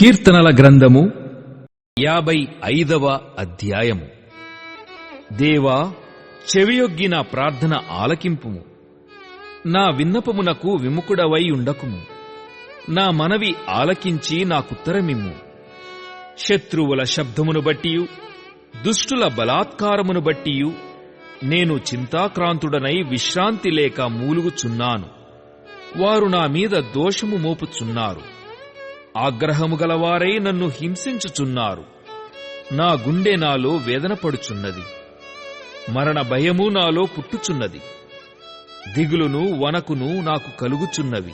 కీర్తనల గ్రంథము యాభై ఐదవ అధ్యాయము. దేవా చెవియొగ్గి నా ప్రార్థన ఆలకింపుము. నా విన్నపమునకు విముకుడవై ఉండకుము. నా మనవి ఆలకించి నాకుత్తరమిమ్ము. శత్రువుల శబ్దమును బట్టియు దుష్టుల బలాత్కారమును బట్టియు నేను చింతాక్రాంతుడనై విశ్రాంతి లేక మూలుగుచున్నాను. వారు నా మీద దోషము మోపుచున్నారు. ఆగ్రహము గలవారై నన్ను హింసించుచున్నారు. నా గుండె నాలో వేదన పడుచున్నది. మరణ భయము నాలో పుట్టుచున్నది. దిగులును వనకును నాకు కలుగుచున్నవి.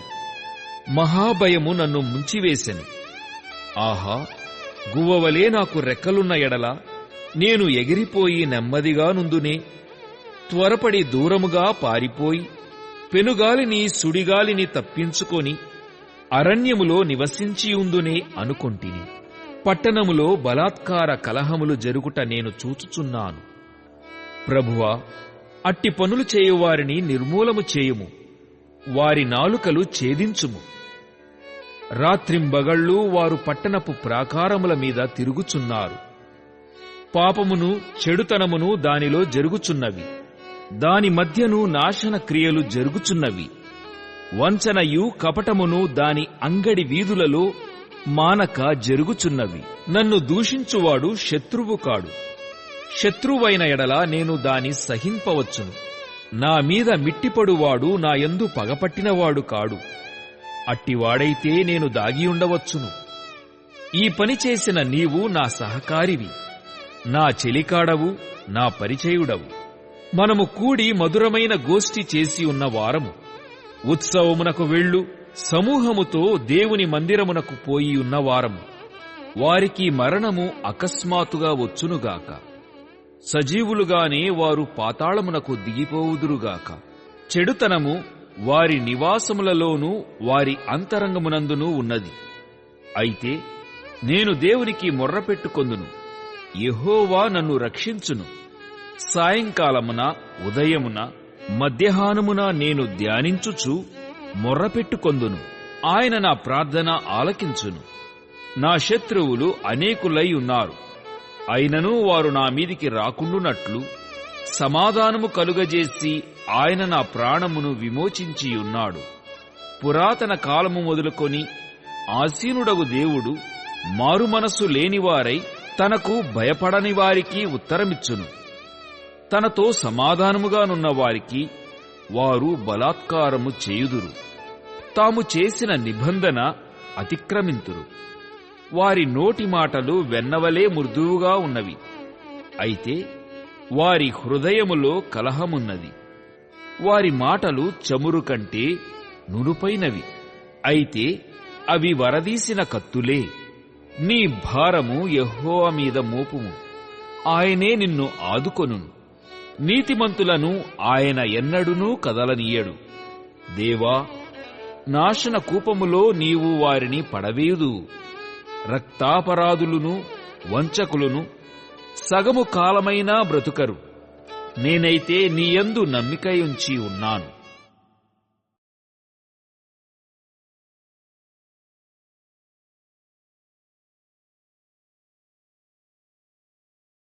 మహాభయము నన్ను ముంచివేశెను ఆహా గువ్వవలే నాకు రెక్కలున్న ఎడల నేను ఎగిరిపోయి నెమ్మదిగా నుందునే. త్వరపడి దూరముగా పారిపోయి పెనుగాలిని సుడిగాలిని తప్పించుకొని అరణ్యములో నివసించియుందునే అనుకొంటిని. పట్టణములో బలాత్కార కలహములు జరుగుట నేను చూచుచున్నాను. ప్రభువా అట్టి పనులు చేయువారిని నిర్మూలము చేయుము. వారి నాలుకలు ఛేదించుము. రాత్రింబగళ్ళు వారు పట్టణపు ప్రాకారముల మీద తిరుగుచున్నారు. పాపమును చెడుతనమును దానిలో జరుగుచున్నవి. దాని మధ్యను నాశన క్రియలు జరుగుచున్నవి. వంచనయు కపటమును దాని అంగడి వీధులలో మానక జరుగుచున్నవి. నన్ను దూషించువాడు శత్రువు కాడు. శత్రువైన ఎడల నేను దాని సహింపవచ్చును. నా మీద మిట్టిపడువాడు నా యందు పగపట్టినవాడు కాడు. అట్టివాడైతే నేను దాగియుండవచ్చును ఈ పని చేసిన నీవు నా సహకారివి. నా చెలికాడవు నా పరిచయుడవు. మనము కూడి మధురమైన గోష్ఠి చేసి ఉన్న వారము. ఉత్సవమునకు వెళ్ళు సమూహముతో దేవుని మందిరమునకు పోయి ఉన్నవారము వారికి మరణము అకస్మాత్తుగా వచ్చునుగాక. సజీవులుగానే వారు పాతాళమునకు దిగిపోవుదురుగాక. చెడుతనము వారి నివాసములలోనూ వారి అంతరంగమునందునూ ఉన్నది. అయితే నేను దేవునికి మొర్రపెట్టుకొందును. యహోవా నన్ను రక్షించును. సాయంకాలమున ఉదయమున మధ్యాహ్నమున నేను ధ్యానించుచు మొర్రపెట్టుకొందును. ఆయన నా ప్రార్థన ఆలకించును. నా శత్రువులు అనేకులై ఉన్నారు. అయినను వారు నా మీదికి రాకుండునట్లు సమాధానము కలుగజేసి ఆయన నా ప్రాణమును విమోచించియున్నాడు పురాతన కాలము మొదలుకొని ఆసీనుడగు దేవుడు మారుమనస్సు లేనివారై తనకు భయపడని వారికి ఉత్తరమిచ్చును. తనతో సమాధానముగానున్న వారికి వారు బలాత్కారము చేయుదురు. తాము చేసిన నిబంధన అతిక్రమింతురు. వారి నోటి మాటలు వెన్నవలే మృదువుగా ఉన్నవి. అయితే వారి హృదయములో కలహమున్నది. వారి మాటలు చమురు కంటే నునుపైనవి. అయితే అవి వరదీసిన కత్తులే. నీ భారము యహోవ మీద మోపుము. ఆయనే నిన్ను ఆదుకొనును. నీతిమంతులను ఆయన ఎన్నడునూ కదలనీయడు. దేవా నాశన కూపములో నీవు వారిని పడవేయుదు. రక్తాపరాధులును వంచకులను సగము కాలమైనా బ్రతుకరు. నేనైతే నీయందు నమ్మికయుంచి ఉన్నాను.